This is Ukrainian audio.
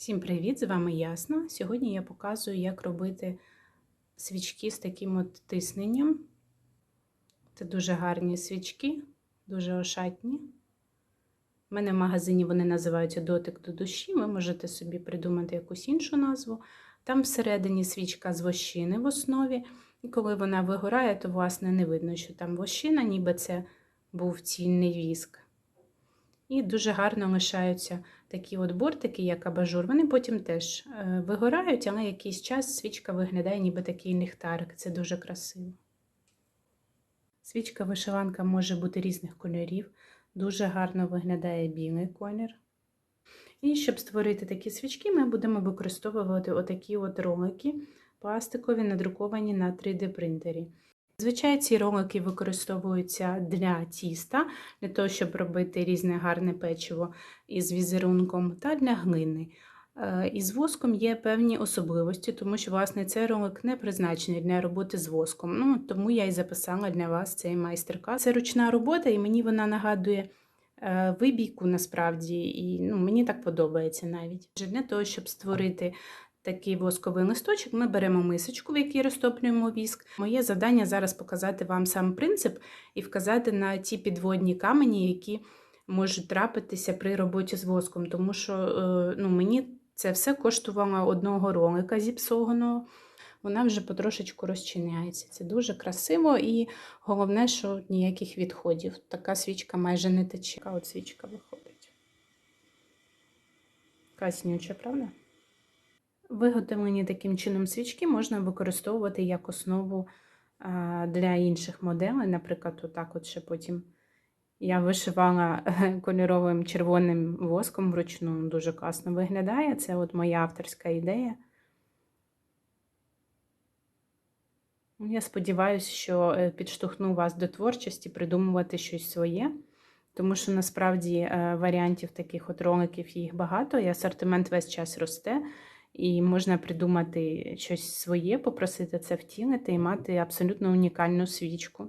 Всім привіт! З вами Ясна. Сьогодні я показую, як робити свічки з таким от тисненням. Це дуже гарні свічки, дуже ошатні. У мене в магазині вони називаються дотик до душі. Ви можете собі придумати якусь іншу назву. Там всередині свічка з вощини в основі. І коли вона вигорає, то власне не видно, що там вощина, ніби це був цільний віск. І дуже гарно лишаються такі от бортики, як абажур. Вони потім теж е, вигорають, але якийсь час свічка виглядає, ніби такий ліхтарик. Це дуже красиво. Свічка вишиванка може бути різних кольорів. Дуже гарно виглядає білий колір. І щоб створити такі свічки, ми будемо використовувати отакі от ролики пластикові, надруковані на 3D Зазвичай ці ролики використовуються для тіста, для того, щоб робити різне гарне печиво із візерунком, та для глини. Е, Із воском є певні особливості, тому що власне цей ролик не призначений для роботи з воском. Ну, Тому я і записала для вас цей майстер-клас. Це ручна робота, і мені вона нагадує е, вибійку насправді, і ну, мені так подобається навіть. Для того, щоб створити такий восковий листочок, ми беремо мисочку, в якій розтоплюємо віск. Моє завдання зараз показати вам сам принцип і вказати на ті підводні камені, які можуть трапитися при роботі з воском, тому що е, ну, мені це все коштувало одного ролика зіпсованого. Вона вже потрошечку розчиняється. Це дуже красиво і головне, що ніяких відходів. Така свічка майже не тече. Така от свічка виходить. Краснюча, правда? Виготовлені таким чином свічки можна використовувати як основу для інших моделей. Наприклад, отак от ще потім я вишивала кольоровим червоним воском вручну, дуже класно виглядає. Це от моя авторська ідея. Я сподіваюся, що е, підштовхну вас до творчості, придумувати щось своє. Тому що насправді е, варіантів таких от роликів їх багато, і асортимент весь час росте. І можна придумати щось своє, попросити це втілити і мати абсолютно унікальну свічку.